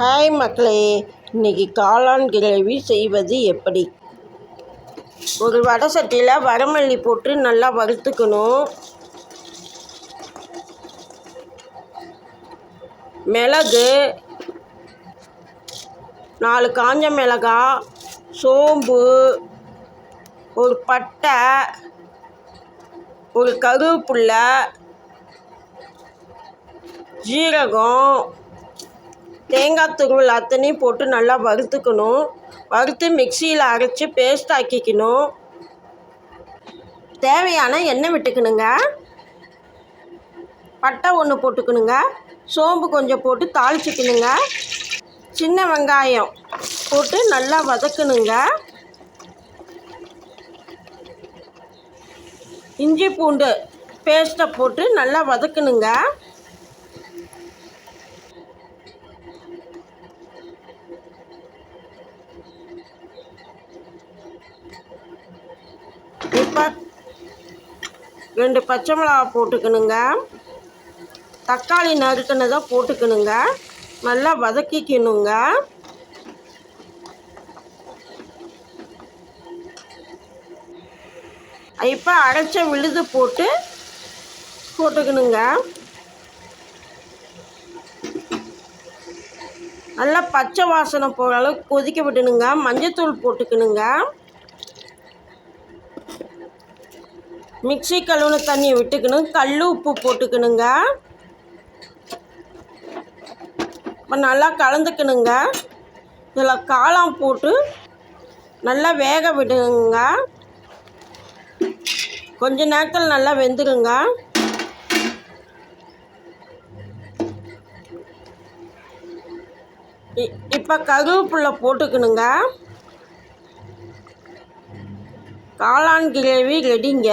Hi மக்களே இன்னைக்கு காளான் கிரேவி செய்வது எப்படி? ஒரு வடை சட்டியில் வரமல்லி போட்டு நல்லா வறுத்துக்கணும். மிளகு நாலு காஞ்ச மிளகாய் சோம்பு ஒரு பட்டை ஒரு கருவேப்பில்லை ஜீரகம் தேங்காய் துருவல் அத்தனையும் போட்டு நல்லா வறுத்துக்கணும். வறுத்து மிக்சியில் அரைச்சி பேஸ்ட் ஆக்கிக்கணும். தேவையான எண்ணெய் விட்டுக்கணுங்க. பட்டை ஒன்று போட்டுக்கணுங்க. சோம்பு கொஞ்சம் போட்டு தாளிச்சிக்கணுங்க. சின்ன வெங்காயம் போட்டு நல்லா வதக்கணுங்க. இஞ்சி பூண்டு பேஸ்ட்டை போட்டு நல்லா வதக்கணுங்க. இப்போ ரெண்டு பச்சை மிளகா போட்டுக்கணுங்க. தக்காளி நறுக்கினதை போட்டுக்கணுங்க. நல்லா வதக்கிக்கணுங்க. இப்போ அரைச்ச விழுது போட்டு போட்டுக்கணுங்க. நல்லா பச்சை வாசனை போகிற அளவுக்கு கொதிக்க விடணுங்க. மஞ்சத்தூள் போட்டுக்கணுங்க. மிக்ஸி கழுவுன தண்ணியை விட்டுக்கணும். கல் உப்பு போட்டுக்கணுங்க. இப்போ நல்லா கலந்துக்கணுங்க. இதில் காளான் போட்டு நல்லா வேக விடுங்க. கொஞ்ச நேரத்தில் நல்லா வெந்துடுங்க இ- இப்போ கருவேப்பில் போட்டுக்கணுங்க. காளான் கிரேவி ரெடிங்க